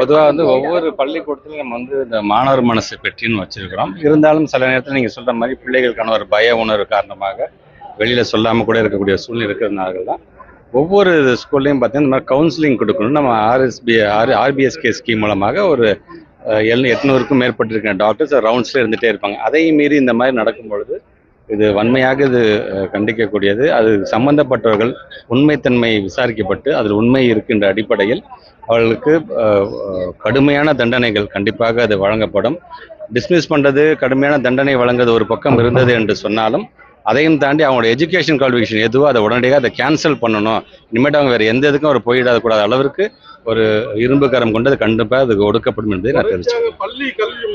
பொதுவாக வந்து ஒவ்வொரு பள்ளிக்கூடத்திலும் நம்ம வந்து இந்த மாணவர் மனசு பெட்டின்னு வச்சிருக்கிறோம். இருந்தாலும் சில நேரத்தில் நீங்கள் சொல்ற மாதிரி பிள்ளைகளுக்கான ஒரு பய உணர்வு காரணமாக வெளியில சொல்லாம கூட இருக்கக்கூடிய சூழ்நிலை இருக்கிறதுனால தான் ஒவ்வொரு ஸ்கூல்லையும் பார்த்தீங்கன்னா இந்த மாதிரி கவுன்சிலிங் கொடுக்கணும் நம்ம ஆர்எஸ்பி ஆர் ஆர்பிஎஸ்கே ஸ்கீம் மூலமாக ஒரு எழு எட்நூறுக்கும் மேற்பட்டிருக்கிற டாக்டர்ஸ் ரவுண்ட்ஸ்ல இருந்துட்டே இருப்பாங்க. அதையும் மீறி இந்த மாதிரி நடக்கும் பொழுது இது வன்மையாக இது கண்டிக்கக்கூடியது. அது சம்பந்தப்பட்டவர்கள் உண்மைத்தன்மை விசாரிக்கப்பட்டு அதில் உண்மை இருக்கின்ற அடிப்படையில் அவர்களுக்கு கடுமையான தண்டனைகள் கண்டிப்பாக அது வழங்கப்படும். டிஸ்மிஸ் பண்ணுறது கடுமையான தண்டனை வழங்குறது ஒரு பக்கம் இருந்தது என்று சொன்னாலும் அதையும் தாண்டி அவங்களோட எஜுகேஷன் குவாலிஃபிகேஷன் எதுவோ அதை உடனடியாக அதை கேன்சல் பண்ணணும். இனிமேட்டு அவங்க வேறு எந்த இதுக்கும் ஒரு போயிடாத கூடாத அளவிற்கு ஒரு இரும்பு கரம் கொண்டு அது கண்டிப்பாக அதுக்கு ஒடுக்கப்படும் என்பதை நான் தெரிவிச்சேன் பள்ளி கல்வி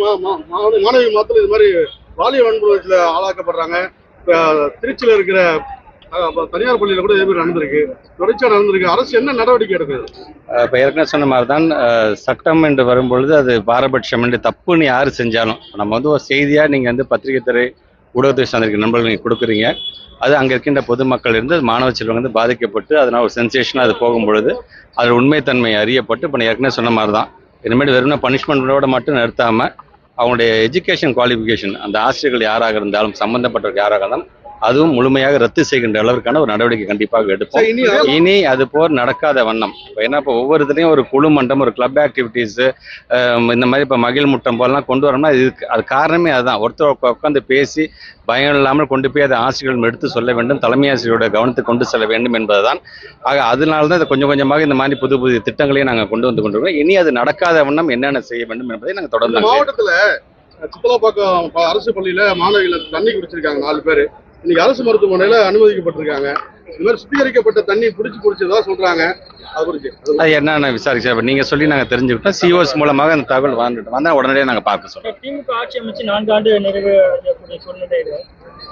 மாணவி மாத்திரம் இது மாதிரி பாலியல் வன்புணர்ச்சியில் ஆளாக்கப்படுறாங்க. திருச்சியில் இருக்கிற தனியார் பள்ளியில கூட இதே மாதிரி நடந்திருக்கு. தொடர்ச்சியா நடந்திருக்கு. அரசு என்ன நடவடிக்கை எடுக்குது? இப்போ ஏற்கனவே சொன்ன மாதிரி தான் சட்டம் என்று வரும்பொழுது அது பாரபட்சம் என்று தப்புன்னு யார் செஞ்சாலும். நம்ம வந்து ஒரு செய்தியாக நீங்கள் வந்து பத்திரிகை துறை ஊடகத்துறை சார்ந்திருக்க நண்பர்கள் நீங்கள் கொடுக்குறீங்க. அது அங்கே இருக்கின்ற பொதுமக்கள் இருந்து மாணவ செல்வங்க வந்து பாதிக்கப்பட்டு அதனால் ஒரு சென்சேஷனாக அது போகும் பொழுது அதில் உண்மைத்தன்மை அறியப்பட்டு இப்போ ஏற்கனவே சொன்ன மாதிரி தான் இனிமேல் வெறும் பனிஷ்மெண்ட்டோட மட்டும் நிறுத்தாமல் அவங்களுடைய எஜுகேஷன் குவாலிஃபிகேஷன் அந்த ஆசிரியர்கள் யாராக இருந்தாலும் சம்பந்தப்பட்டவர்கள் யாராக இருந்தாலும் அதுவும் முழுமையாக ரத்து செய்கின்ற அளவிற்கான ஒரு நடவடிக்கை கண்டிப்பாக எடுப்போம். இனி அது போர் நடக்காத வண்ணம். ஏன்னா இப்போ ஒவ்வொரு இதுலையும் ஒரு குழு மன்றம் ஒரு கிளப் ஆக்டிவிட்டீஸ் இந்த மாதிரி இப்போ மகிழ் முட்டம் போலாம் கொண்டு வரணும்னா இதுக்கு அது காரணமே அதுதான். ஒருத்தர் உட்கா- உட்கார்ந்து பேசி பயம் இல்லாமல் கொண்டு போய் அதை ஆசிரியர்கள் எடுத்து சொல்ல வேண்டும் தலைமை ஆசிரியரோட கவனத்துக்கு கொண்டு செல்ல வேண்டும் என்பதுதான். ஆக அதனால தான் இதை கொஞ்சம் கொஞ்சமாக இந்த மாதிரி புது புது திட்டங்களையும் நாங்கள் கொண்டு வந்து கொண்டிருக்கோம். இனி அது நடக்காத வண்ணம் என்னென்ன செய்ய வேண்டும் என்பதை நாங்கள் தொடர்ந்து மாவட்டத்துல சித்தலாப்பாக்கம் அரசு பள்ளியில மாணவிகள் தண்ணி குடிச்சிருக்காங்க நாலு பேர். இன்னைக்கு அரசு மருத்துவமனையில அனுமதிக்கப்பட்டிருக்காங்க. இந்த மாதிரி சுத்திகரிக்கப்பட்ட தண்ணி புடிச்சு புடிச்சதா சொல்றாங்க. அது குறிச்சு. அது என்னென்ன விசாரிச்சு? அப்ப நீங்க சொல்லி நாங்கள் தெரிஞ்சுக்கிட்டோம். சிஓஸ் மூலமாக அந்த தகவல் வந்துட்டு வந்தால் உடனடியாக நாங்கள் பார்க்க சொல்றோம். திமுக ஆட்சி அமைச்சு நான்கு ஆண்டு நிறைவு அடையக்கூடிய சூழ்நிலையில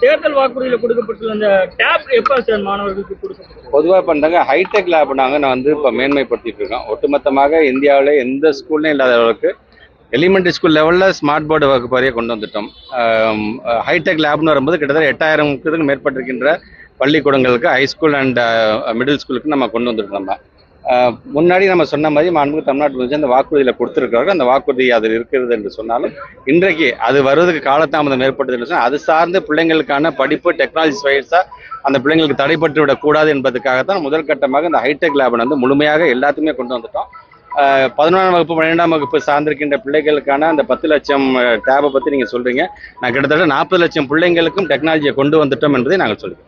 தேர்தல் வாக்குறுதியில கொடுக்கப்பட்டுள்ள அந்த டேப் எப்ப சார் மாணவர்களுக்கு கொடுக்கப்படும் பொதுவாக பண்ணுறாங்க ஹைடெக் லேப் நாங்கள் நான் வந்து இப்போ மேன்மைப்படுத்திட்டு இருக்கோம். ஒட்டுமொத்தமாக இந்தியாவில் எந்த ஸ்கூல்லையும் இல்லாத அளவுக்கு எலிமெண்ட்ரி ஸ்கூல் லெவலில் ஸ்மார்ட் போர்டு வகுப்பு வரைய கொண்டு வந்துட்டோம். ஹைடெக் லேப்னு வரும்போது கிட்டத்தட்ட எட்டாயிரம்க்கு மேற்பட்டிருக்கின்ற பள்ளிக்கூடங்களுக்கு ஹைஸ்கூல் அண்ட் மிடில் ஸ்கூலுக்கு நம்ம கொண்டு வந்துட்டோம் நம்ம. முன்னாடி நம்ம சொன்ன மாதிரி மாண்புமிகு தமிழ்நாட்டு முதலமைச்சர் அந்த வாக்குறுதியில் கொடுத்துருக்காரு அந்த வாக்குறுதி அதில் இருக்கிறது என்று சொன்னாலும் இன்றைக்கு அது வருவதற்கு காலதாமதம் ஏற்பட்டது என்று சொன்னால் அது சார்ந்து பிள்ளைங்களுக்கான படிப்பு டெக்னாலஜி வைஸாக அந்த பிள்ளைங்களுக்கு தடைப்பட்டு விடக்கூடாது என்பதுக்காகத்தான் முதல் கட்டமாக இந்த ஹைடெக் லேபை வந்து முழுமையாக எல்லாத்துக்குமே கொண்டு வந்துட்டோம். பதினொன்றாம் வகுப்பு பன்னிரெண்டாம் வகுப்பு சார்ந்திருக்கின்ற பிள்ளைகளுக்கான அந்த பத்து லட்சம் டேபை பற்றி நீங்கள் சொல்கிறீங்க நான் கிட்டத்தட்ட நாற்பது லட்சம் பிள்ளைங்களுக்கும் டெக்னாலஜியை கொண்டு வந்துட்டோம் என்பதை நாங்கள் சொல்லுவோம்